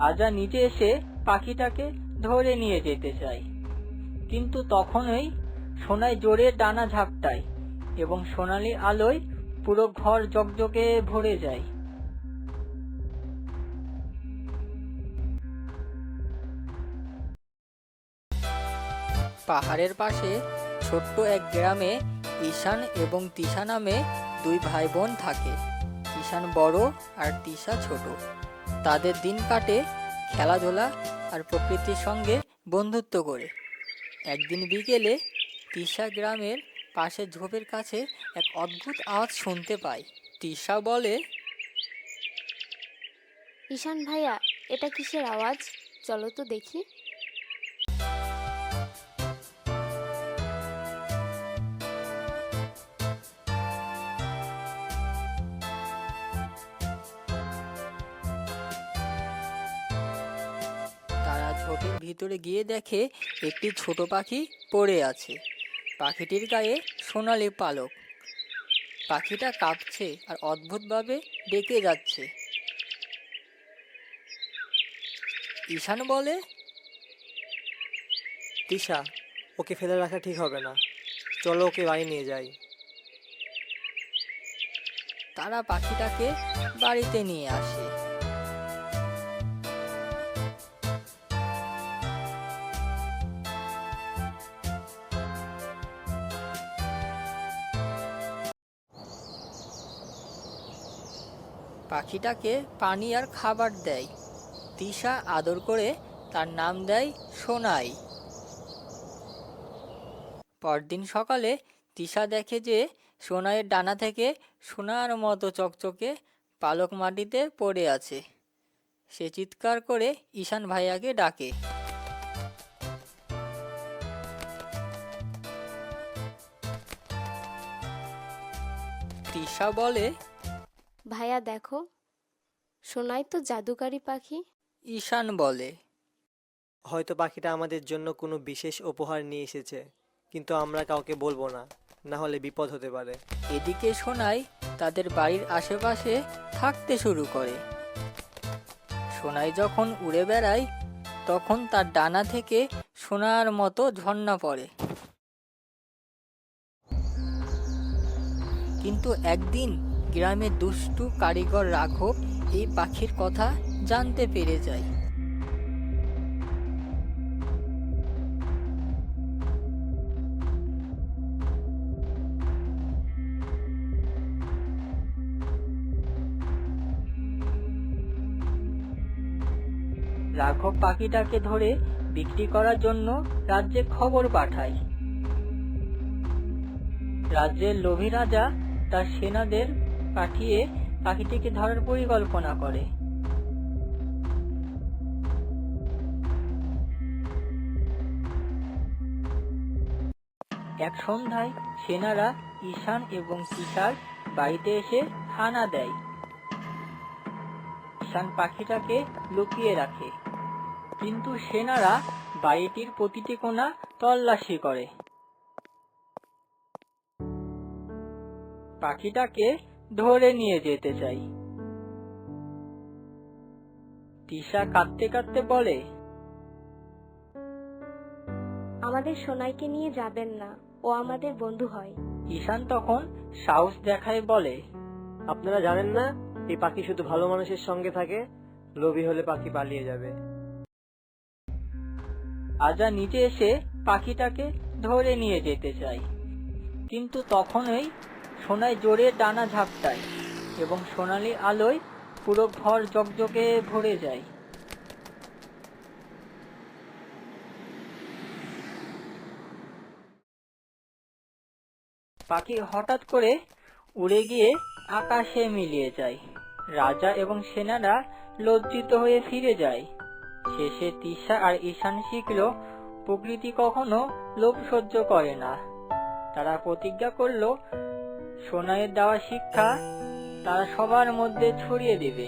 রাজা নিজে এসে পাখিটাকে ধরে নিয়ে যেতে চায় কিন্তু তখনই সোনায় জোরে ডানা ঝাপটায় এবং সোনালি আলোয় পুরো ঘর জকজকে ভরে যায়। পাহাড়ের পাশে ছোট্ট এক গ্রামে ঈশান এবং তিশা নামে দুই ভাই বোন থাকে। ঈশান বড় আর তিশা ছোট। তাদের দিন কাটে খেলাধুলা আর প্রকৃতির সঙ্গে বন্ধুত্ব করে। একদিন বিকেলে তিশা গ্রামের পাশে ঝোপের কাছে এক অদ্ভুত আওয়াজ শুনতে পায় তিশা বলে, ঈশান ভাইয়া, এটা কিসের আওয়াজ? চলো তো দেখি। ঝোপের ভিতরে গিয়ে দেখে একটি ছোট পাখি পড়ে আছে। পাখিটির গায়ে সোনালি পালক। পাখিটা কাঁপছে আর অদ্ভুতভাবে ডেকে যাচ্ছে। ঈশান বলে তিশা ওকে ফেলে রাখা ঠিক হবে না। চলো ওকে বাড়ি নিয়ে যাই। তারা পাখিটাকে বাড়িতে নিয়ে আসে। পাখিটাকে পানি আর খাবার দেয়। তিশা আদর করে তার নাম দেয় সোনাই। পরদিন সকালে তিশা দেখে যে সোনাইয়ের ডানা থেকে সোনার মতো চকচকে পালক মাটিতে পড়ে আছে। সে চিৎকার করে ঈশান ভাইয়াকে ডাকে। তিশা বলে ভাইয়া দেখো সোনাই তো জাদুকারি পাখি। ঈশান বলে। হয়তো পাখিটা আমাদের জন্য কোনো বিশেষ উপহার নিয়ে এসেছে কিন্তু আমরা কাউকে বলব না না হলে বিপদ হতে পারে। এদিকে সোনাই তাদের বাড়ির আশেপাশে থাকতে শুরু করে। সোনাই যখন উড়ে বেড়ায় তখন তার ডানা থেকে সোনার মতো ঝর্ণা পড়ে। কিন্তু একদিন গ্রামের দুষ্টু কারিগর রাঘব এই পাখির কথা জানতে পেরে যায়। রাঘব পাখিটাকে ধরে বিক্রি করার জন্য রাজ্যে খবর পাঠায়। রাজ্যের লোভী রাজা তার সেনাদের পাঠিয়ে পাখিটিকে ধরার পরিকল্পনা করে। এক সন্ধ্যায় সেনারা ঈশান এবং কিশার বাড়িতে এসে হানা দেয়। ঈশান পাখিটাকে লুকিয়ে রাখে। কিন্তু সেনারা বাড়িটির প্রতিটি কোণা তল্লাশি করে। পাখিটাকে ধরে নিয়ে যেতে চাই। তিশা কাঁদতে কাঁদতে বলে আমাদের সোনাইকে নিয়ে যাবেন না ও আমাদের বন্ধু হয়। ঈশান তখন সাহস দেখায় বলে আপনারা জানেন না এই পাখি শুধু ভালো মানুষের সঙ্গে থাকে লোভী হলে পাখি পালিয়ে যাবে। আজা নিচে এসে পাখিটাকে ধরে নিয়ে যেতে চাই। কিন্তু তখনই সোনায় জোরে ডানা ঝাপটায় এবং সোনালি আলোয় পুরো ঘর জকজকে ভরে যায়। পাখি হঠাৎ করে উড়ে গিয়ে আকাশে মিলিয়ে যায়। রাজা এবং সেনারা লজ্জিত হয়ে ফিরে যায়। শেষে তিশা আর ঈশান শিখল, প্রকৃতি কখনো লোভ সহ্য করে না। তারা প্রতিজ্ঞা করল সোনাইয়ের দেওয়া শিক্ষা তারা সবার মধ্যে ছড়িয়ে দেবে।